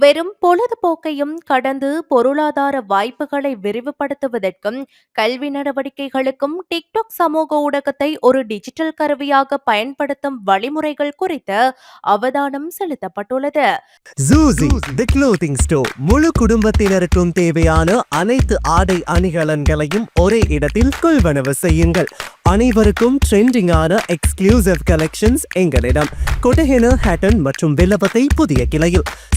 வெறும் பொழுதுபோக்கையும் கடந்து பொருளாதார வாய்ப்புகளை விரிவுபடுத்துவதற்கும் கல்வி நடவடிக்கைகளுக்கும் டிக்டாக் சமூக ஊடகத்தை ஒரு டிஜிட்டல் கருவியாக பயன்படுத்தும் வழிமுறைகள் குறித்து அவதானம் செலுத்தப்பட்டுள்ளது. ஜூசி தி க்ளோத்திங் ஸ்டோர் முழு குடும்பத்தினருக்கும் தேவையான அனைத்து ஆடை அணிகலன்களையும் ஒரே இடத்தில் கொள்வனவு செய்யுங்கள். அனைவருக்கும் ட்ரெண்டிங்கான எக்ஸ்க்ளூசிவ் கலெக்ஷன்ஸ் எங்களிடம். கொட்டஹென ஹேட்டன் மற்றும் வில்லபத்தை புதிய கிளையில்.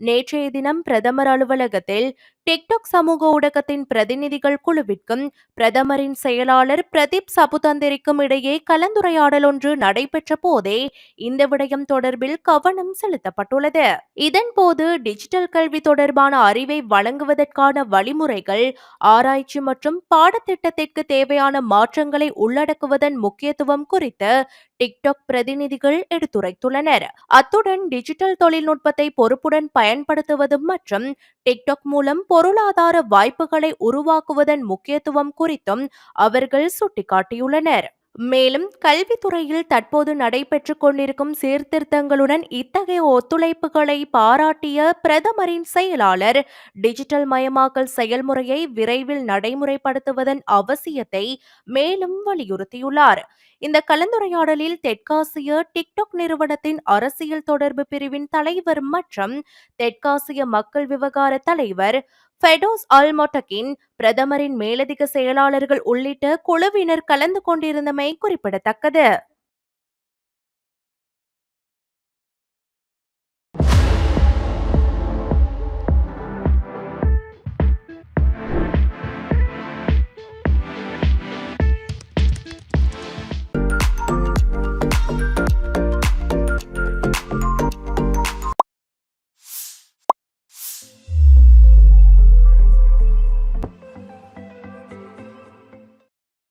நேற்றைய தினம் பிரதமர் அலுவலகத்தில் டிக்டாக் சமூக ஊடகத்தின் பிரதிநிதிகள் குழுவிற்கும் பிரதமரின் செயலாளர் பிரதீப் சபுதந்திரிக்கும் இடையே கலந்துரையாடல் ஒன்று நடைபெற்ற போதே இந்த விடயம் தொடர்பில் கவனம் செலுத்தப்பட்டுள்ளது. இதன்போது டிஜிட்டல் கல்வி தொடர்பான அறிவை வழங்குவதற்கான வழிமுறைகள் ஆராய்ச்சி மற்றும் பாடத்திட்டத்திற்கு தேவையான மாற்றங்களை உள்ளடக்குவதன் முக்கியத்துவம் குறித்து டிக்டாக் பிரதிநிதிகள் எடுத்துரைத்துள்ளனர். அத்துடன் டிஜிட்டல் தொழில்நுட்பத்தை பொறுப்புடன் பயன்படுத்துவது மற்றும் டிக்டாக் மூலம் பொருளாதார வாய்ப்புகளை உருவாக்குவதன் முக்கியத்துவம் குறித்தும் அவர்கள் சுட்டிக்காட்டியுள்ளனர். மேலும் கல்வித்துறையில் தற்போது நடைபெற்றுக் கொண்டிருக்கும் சீர்திருத்தங்களுடன் இத்தகைய ஒத்துழைப்புகளை பாராட்டிய பிரதமரின் செயலாளர் டிஜிட்டல் மயமாக்கல் செயல்முறையை விரைவில் நடைமுறைப்படுத்துவதன் அவசியத்தை மேலும் வலியுறுத்தியுள்ளார். இந்த கலந்துரையாடலில் தெற்காசிய டிக்டாக் நிறுவனத்தின் அரசியல் தொடர்பு பிரிவின் தலைவர் மற்றும் தெற்காசிய மக்கள் விவகார தலைவர் ஃபெடோஸ் அல்மொட்டகின் பிரதமரின் மேலதிக செயலாளர்கள் உள்ளிட்ட குழுவினர் கலந்து கொண்டிருந்தமை குறிப்பிடத்தக்கது.